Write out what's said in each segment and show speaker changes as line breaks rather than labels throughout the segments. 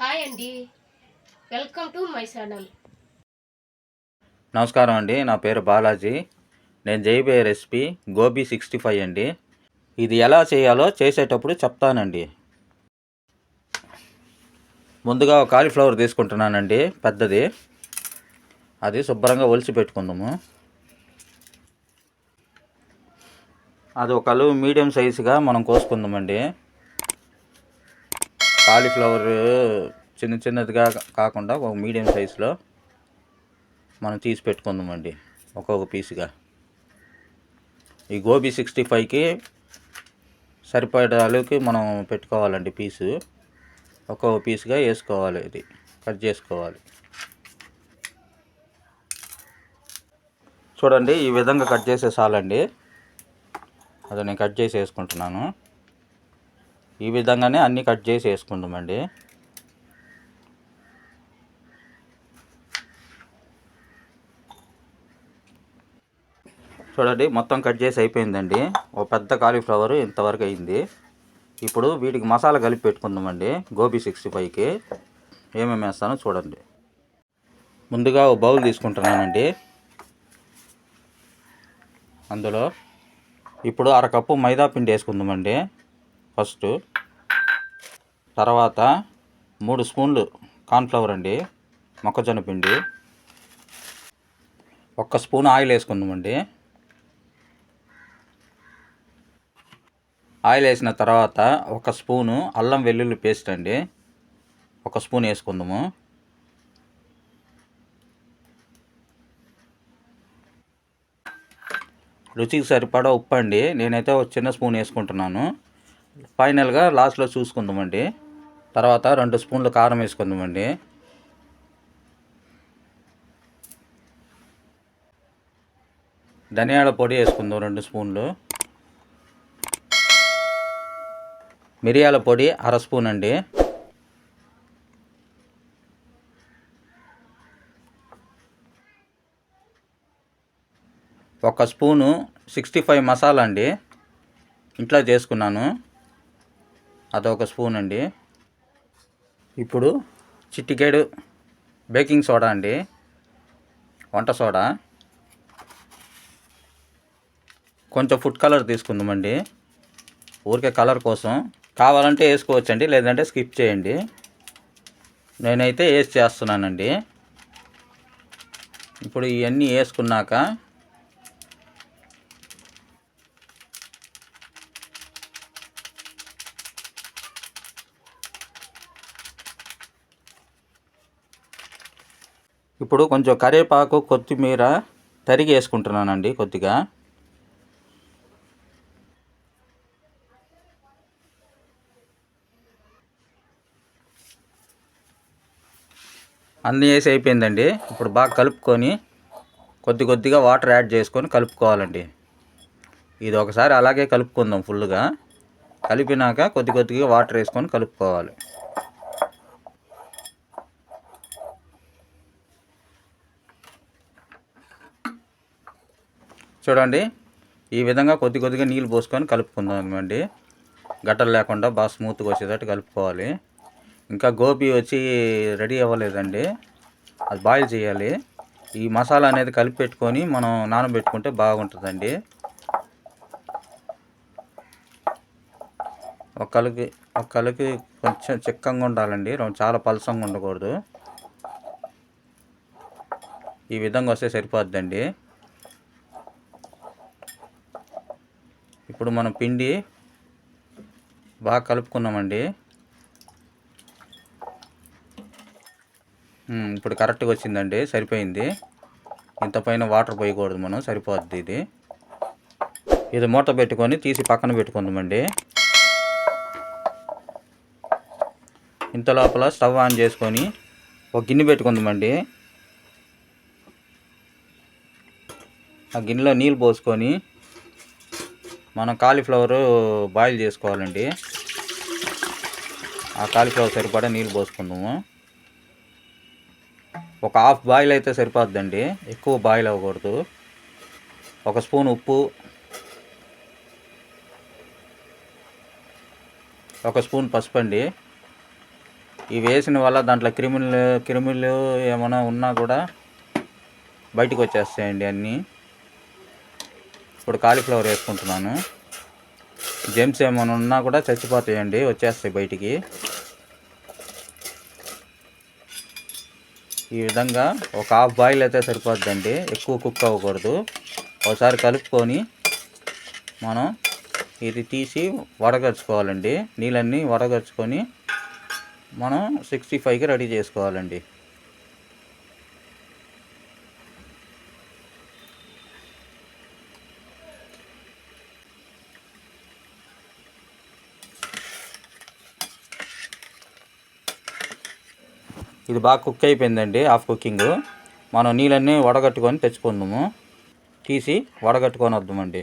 Hi అండి. Welcome to my channel.
నమస్కారం అండి నా పేరు బాలాజీ. నేను చేయబోయే రెసిపీ గోబీ సిక్స్టీ ఫైవ్ అండి. ఇది ఎలా చేయాలో చేసేటప్పుడు చెప్తానండి. ముందుగా కాలీఫ్లవర్ తీసుకుంటున్నానండి పెద్దది. అది శుభ్రంగా ఒలిచి పెట్టుకుందాము. అది ఒక మీడియం సైజుగా మనం కోసుకుందామండి. కాలీఫ్లవర్ చిన్న చిన్నదిగా కాకుండా ఒక మీడియం సైజులో మనం తీసి పెట్టుకుందామండి. ఒక్కొక్క పీస్గా. ఈ గోబీ సిక్స్టీ ఫైవ్కి సరిపడాలకి మనం పెట్టుకోవాలండి పీసు. ఒక్కొక్క పీస్గా వేసుకోవాలి ఇది. కట్ చేసుకోవాలి. చూడండి ఈ విధంగా కట్ చేసేసాలండి అది నేను కట్ చేసి వేసుకుంటున్నాను. ఈ విధంగానే అన్నీ కట్ చేసి వేసుకుందామండి చూడండి మొత్తం కట్ చేసి అయిపోయిందండి. ఒక పెద్ద కాలీఫ్లవర్ ఇంతవరకు అయింది. ఇప్పుడు వీటికి మసాలా కలిపి పెట్టుకుందామండి గోబీ సిక్స్టీ ఫైవ్కి. ఏమేమి వేస్తానో చూడండి. ముందుగా ఓ బౌల్ తీసుకుంటున్నానండి. అందులో ఇప్పుడు అరకప్పు మైదా పిండి వేసుకుందామండి. ఫస్ట్. తర్వాత మూడు స్పూన్లు కార్న్ఫ్లవర్ అండి మొక్కజొన్న పిండి. ఒక్క స్పూన్ ఆయిల్ వేసుకుందామండి. ఆయిల్ వేసిన తర్వాత ఒక స్పూను అల్లం వెల్లుల్లి పేస్ట్ అండి ఒక స్పూన్ వేసుకుందాము. రుచికి సరిపడా ఉప్పు అండి నేనైతే ఒక చిన్న స్పూన్ వేసుకుంటున్నాను. ఫైనల్గా లాస్ట్లో చూసుకుందామండి. తర్వాత రెండు స్పూన్లు కారం వేసుకుందామండి. ధనియాల పొడి వేసుకుందాం రెండు స్పూన్లు. మిరియాల పొడి అర స్పూన్ అండి. ఒక స్పూను సిక్స్టీ ఫైవ్ మసాలా అండి. ఇంట్లో చేసుకున్నాను. అదొక స్పూన్ అండి. ఇప్పుడు చిట్టికేడు బేకింగ్ సోడా అండి. వంట సోడా. కొంచెం ఫుడ్ కలర్ తీసుకుందామండి. ఊరికే కలర్ కోసం. కావాలంటే వేసుకోవచ్చండి లేదంటే స్కిప్ చేయండి. నేనైతే వేసి చేస్తున్నానండి. ఇప్పుడు ఇవన్నీ వేసుకున్నాక ఇప్పుడు కొంచెం కరివేపాకు కొత్తిమీర తరిగి వేసుకుంటున్నానండి కొద్దిగా. అన్నీ వేసి అయిపోయిందండి. ఇప్పుడు బాగా కలుపుకొని కొద్ది కొద్దిగా వాటర్ యాడ్ చేసుకొని కలుపుకోవాలండి. ఇది ఒకసారి అలాగే కలుపుకుందాం ఫుల్గా కలిపినాక కొద్ది కొద్దిగా వాటర్ వేసుకొని కలుపుకోవాలి. చూడండి. ఈ విధంగా కొద్ది కొద్దిగా నీళ్ళు పోసుకొని కలుపుకుందాం అండి గట్టలు లేకుండా బాగా స్మూత్గా వచ్చేటట్టు కలుపుకోవాలి. ఇంకా గోబీ వచ్చి రెడీ అవ్వలేదండి. అది బాయిల్ చేయాలి. ఈ మసాలా అనేది కలిపి పెట్టుకొని మనం నానబెట్టుకుంటే బాగుంటుందండి. ఒక కలికి ఒక కొంచెం చిక్కంగా ఉండాలండి. చాలా పలసంగా ఉండకూడదు. ఈ విధంగా వస్తే సరిపోద్దండి. ఇప్పుడు మనం పిండి బాగా కలుపుకున్నామండి. ఇప్పుడు కరెక్ట్గా వచ్చిందండి సరిపోయింది. ఇంత పైన వాటర్ పోయకూడదు మనం సరిపోద్ది ఇది. ఇది మూత పెట్టుకొని తీసి పక్కన పెట్టుకుందామండి. ఇంత లోపల స్టవ్ ఆన్ చేసుకొని ఒక గిన్నె పెట్టుకుందామండి. ఆ గిన్నెలో నీళ్ళు పోసుకొని మనం కాలీఫ్లవర్ బాయిల్ చేసుకోవాలండి. ఆ కాలీఫ్లవర్ సరిపడా నీళ్ళు పోసుకుందాము. ఒక హాఫ్ బాయిల్ అయితే సరిపోద్దండి. ఎక్కువ బాయిల్ అవ్వకూడదు. ఒక స్పూన్ ఉప్పు. ఒక స్పూన్ పసుపు అండి ఇవి వేసిన వల్ల దాంట్లో క్రిములు క్రిములు ఏమైనా ఉన్నా కూడా బయటకు వచ్చేస్తాయండి అన్నీ. ఇప్పుడు కాలీఫ్లవర్ వేసుకుంటున్నాను. జెమ్స్ ఏమైనా ఉన్నా కూడా చచ్చిపోతాయండి వచ్చేస్తాయి బయటికి. ఈ విధంగా ఒక హాఫ్ బాయిల్ అయితే సరిపోద్దండి ఎక్కువ కుక్ అవ్వకూడదు. ఒకసారి కలుపుకొని మనం ఇది తీసి వడగరుచుకోవాలండి. నీళ్ళన్నీ వడగరుచుకొని మనం సిక్స్టీ ఫైవ్కి రెడీ చేసుకోవాలండి. ఇది బాగా కుక్ అయిపోయిందండి హాఫ్ కుకింగ్ మనం నీళ్ళన్నీ వడగట్టుకొని తెచ్చుకుందాము. తీసి వడగట్టుకొని వద్దామండి.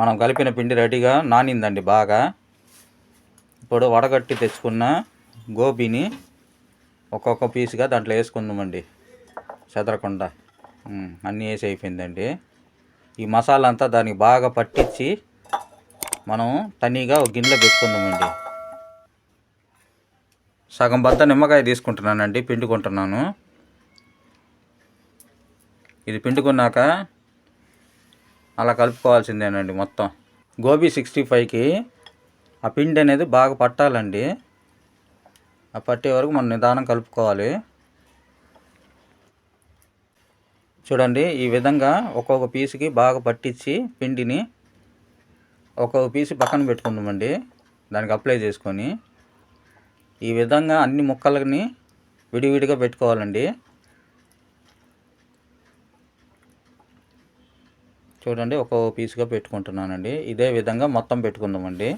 మనం కలిపిన పిండి రెడీగా నానిందండి బాగా. ఇప్పుడు వడగట్టి తెచ్చుకున్న గోబీని ఒక్కొక్క పీస్గా దాంట్లో వేసుకుందామండి. చెదరకుండా. అన్నీ వేసి అయిపోయిందండి. ఈ మసాలా అంతా దానికి బాగా పట్టించి మనం తనీగా ఒక గిన్నెలో పెట్టుకుందామండి. సగం బద్ద నిమ్మకాయ తీసుకుంటున్నానండి పిండుకుంటున్నాను ఇది పిండుకున్నాక అలా కలుపుకోవాల్సిందేనండి మొత్తం. గోబీ సిక్స్టీ ఫైవ్కి ఆ పిండి అనేది బాగా పట్టాలండి. ఆ పట్టే వరకు మనం నిదానం కలుపుకోవాలి. చూడండి ఈ విధంగా ఒక్కొక్క పీస్కి బాగా పట్టించి పిండిని ఒక్కొక్క పీస్ పక్కన పెట్టుకుందామండి. దానికి అప్లై చేసుకొని. ఈ విధంగా అన్ని ముక్కలని విడివిడిగా పెట్టుకోవాలండి. చూడండి ఒక్కొక్క పీస్గా పెట్టుకుంటున్నానండి. ఇదే విధంగా మొత్తం పెట్టుకుందామండి.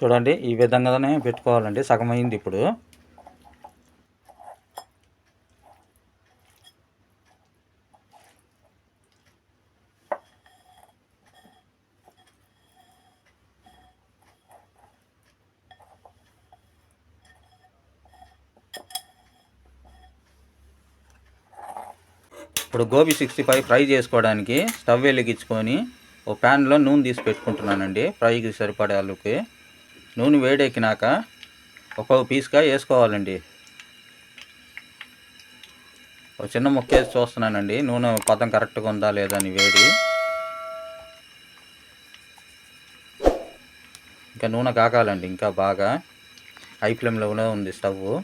చూడండి ఈ విధంగానే పెట్టుకోవాలండి. సగం అయింది ఇప్పుడు. ఇప్పుడు గోబీ సిక్స్టీ ఫైవ్ ఫ్రై చేసుకోవడానికి స్టవ్ వెలిగించుకొని ఓ ప్యాన్లో నూనె తీసి పెట్టుకుంటున్నానండి. ఫ్రైకి సరిపడే వాళ్ళకి నూనె వేడెక్కినాక ఒక్కొక్క పీస్గా వేసుకోవాలండి. ఒక చిన్న ముక్క వేసి చూస్తున్నానండి. నూనె పదం కరెక్ట్గా ఉందా లేదా అని వేడి. ఇంకా నూనె కాకాలండి ఇంకా బాగా. హై ఫ్లేమ్లోనే ఉంది స్టవ్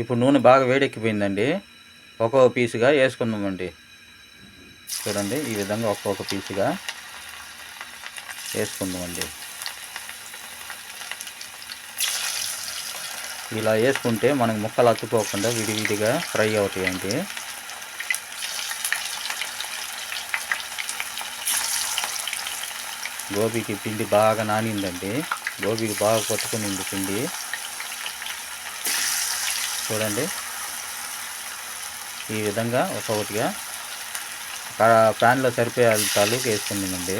ఇప్పుడు నూనె బాగా వేడెక్కిపోయిందండి. ఒక్కొక్క పీసుగా వేసుకుందామండి చూడండి ఈ విధంగా ఒక్కొక్క పీసుగా వేసుకుందామండి ఇలా వేసుకుంటే మనకు ముక్కలు అతుకోకుండా విడివిడిగా ఫ్రై అవుతాయండి. గోబీకి పిండి బాగా నానిందండి. గోబీకి బాగా కొట్టుకునింది పిండి. చూడండి. ఈ విధంగా ఒక్కొక్కటిగా ప్యాన్లో సరిపోయే తాలూకు వేసుకుందామండి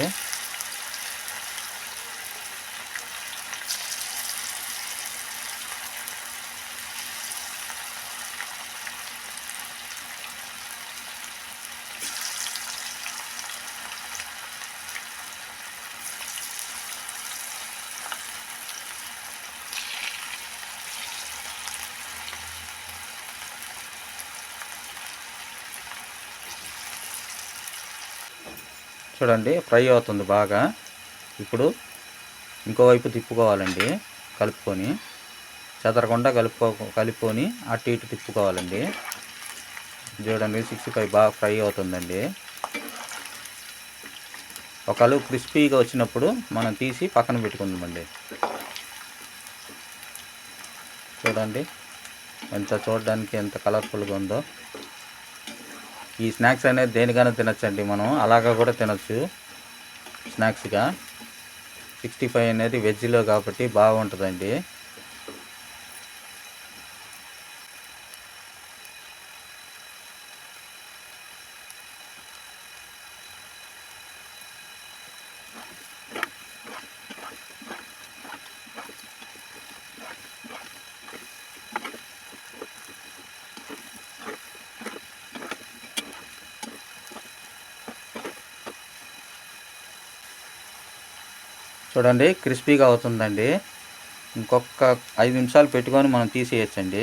చూడండి ఫ్రై అవుతుంది బాగా. ఇప్పుడు ఇంకోవైపు తిప్పుకోవాలండి కలుపుకొని. చెదరకుండా కలుపుకో కలుపుకొని అటు ఇటు తిప్పుకోవాలండి. చూడండి సిక్స్టీ ఫైవ్ బాగా ఫ్రై అవుతుందండి. ఒకళ్ళు క్రిస్పీగా వచ్చినప్పుడు మనం తీసి పక్కన పెట్టుకుందామండి. చూడండి ఎంత చూడడానికి ఎంత కలర్ఫుల్గా ఉందో. ఈ స్నాక్స్ అనేది దేనికైనా తినచ్చండి మనం. అలాగా కూడా తినచ్చు. స్నాక్స్గా. సిక్స్టీ ఫైవ్ అనేది వెజ్లో కాబట్టి బాగుంటుందండి. చూడండి క్రిస్పీగా అవుతుందండి. ఇంకొక ఐదు నిమిషాలు పెట్టుకొని మనం తీసేయచ్చండి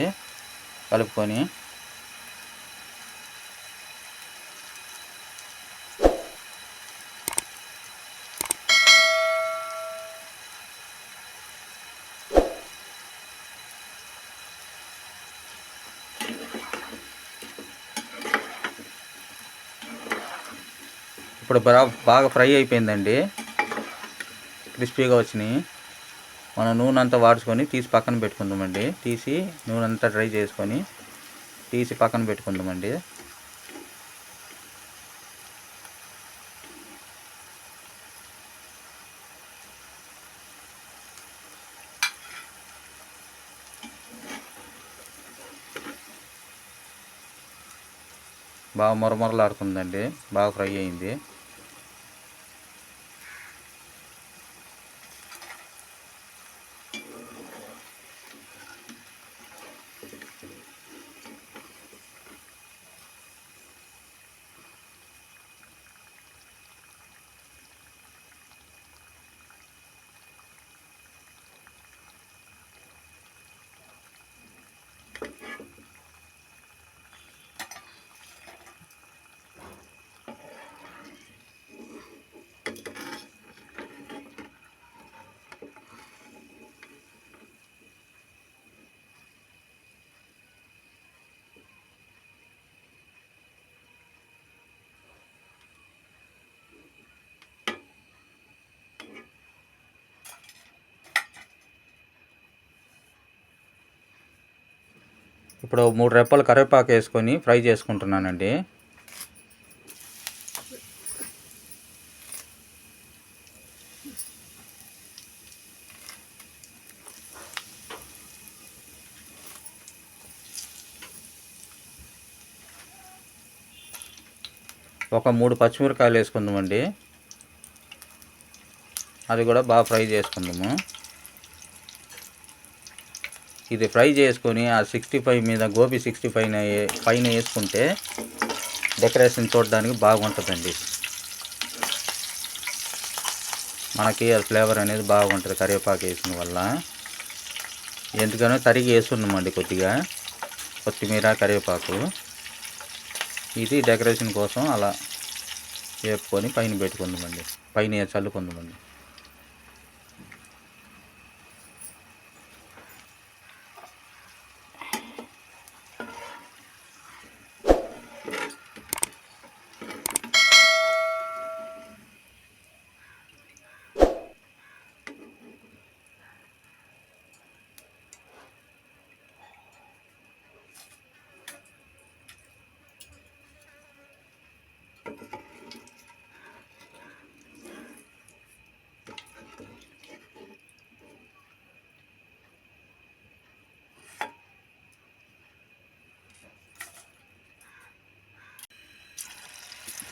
కలుపుకొని. ఇప్పుడు బాగా బాగా ఫ్రై అయిపోయిందండి. క్రిస్పీగా వచ్చినాయి. మనం నూనె అంతా వాడుకొని తీసి పక్కన పెట్టుకుందామండి. తీసి నూనె అంతా డ్రై చేసుకొని తీసి పక్కన పెట్టుకుందామండి. బాగా మొరమొరలాడుతుందండి. బాగా ఫ్రై అయింది. ఇప్పుడు మూడు రెప్పలు కరివేపాకు వేసుకొని ఫ్రై చేసుకుంటున్నానండి. ఒక మూడు పచ్చిమిరకాయలు వేసుకుందామండి. అది కూడా బాగా ఫ్రై చేసుకుందాము. ఇది ఫ్రై చేసుకొని ఆ సిక్స్టీ ఫైవ్ మీద గోబీ సిక్స్టీ ఫైవ్ పైన వేసుకుంటే డెకరేషన్ చూడడానికి బాగుంటుందండి. మనకి ఆ ఫ్లేవర్ అనేది బాగుంటుంది కరివేపాకు వేసిన వల్ల. ఎందుకనో తరిగి వేసుకున్నామండి కొద్దిగా. కొత్తిమీర కరివేపాకు. ఇది డెకరేషన్ కోసం అలా వేపుకొని పైన పెట్టుకుందామండి. పైన చల్లుకుందామండి.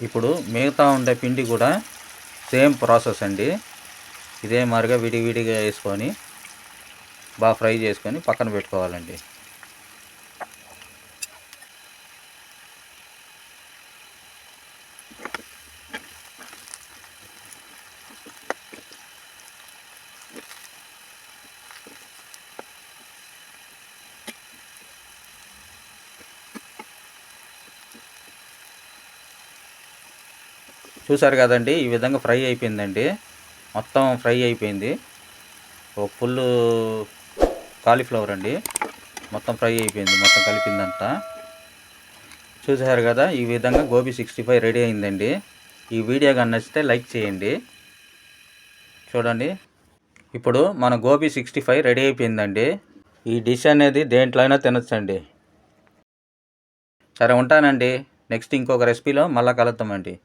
ఇప్పుడు మిగతా ఉండే పిండి కూడా సేమ్ ప్రాసెస్ అండి. ఇదే మాదిరిగా విడివిడిగా వేసుకొని బాగా ఫ్రై చేసుకొని పక్కన పెట్టుకోవాలండి. చూసారు కదండి ఈ విధంగా ఫ్రై అయిపోయిందండి. మొత్తం ఫ్రై అయిపోయింది. ఒక ఫుల్ కాలీఫ్లవర్ అండి. మొత్తం ఫ్రై అయిపోయింది మొత్తం కలిపిందంతా. చూసారు కదా ఈ విధంగా గోబీ సిక్స్టీ ఫైవ్ రెడీ అయిందండి. ఈ వీడియో కానీ నచ్చితే లైక్ చేయండి. చూడండి. ఇప్పుడు మన గోబీ సిక్స్టీ ఫైవ్ రెడీ అయిపోయిందండి. ఈ డిష్ అనేది దేంట్లో అయినా తినొచ్చండి. సరే ఉంటానండి. నెక్స్ట్ ఇంకొక రెసిపీలో మళ్ళీ కలుద్దామండి.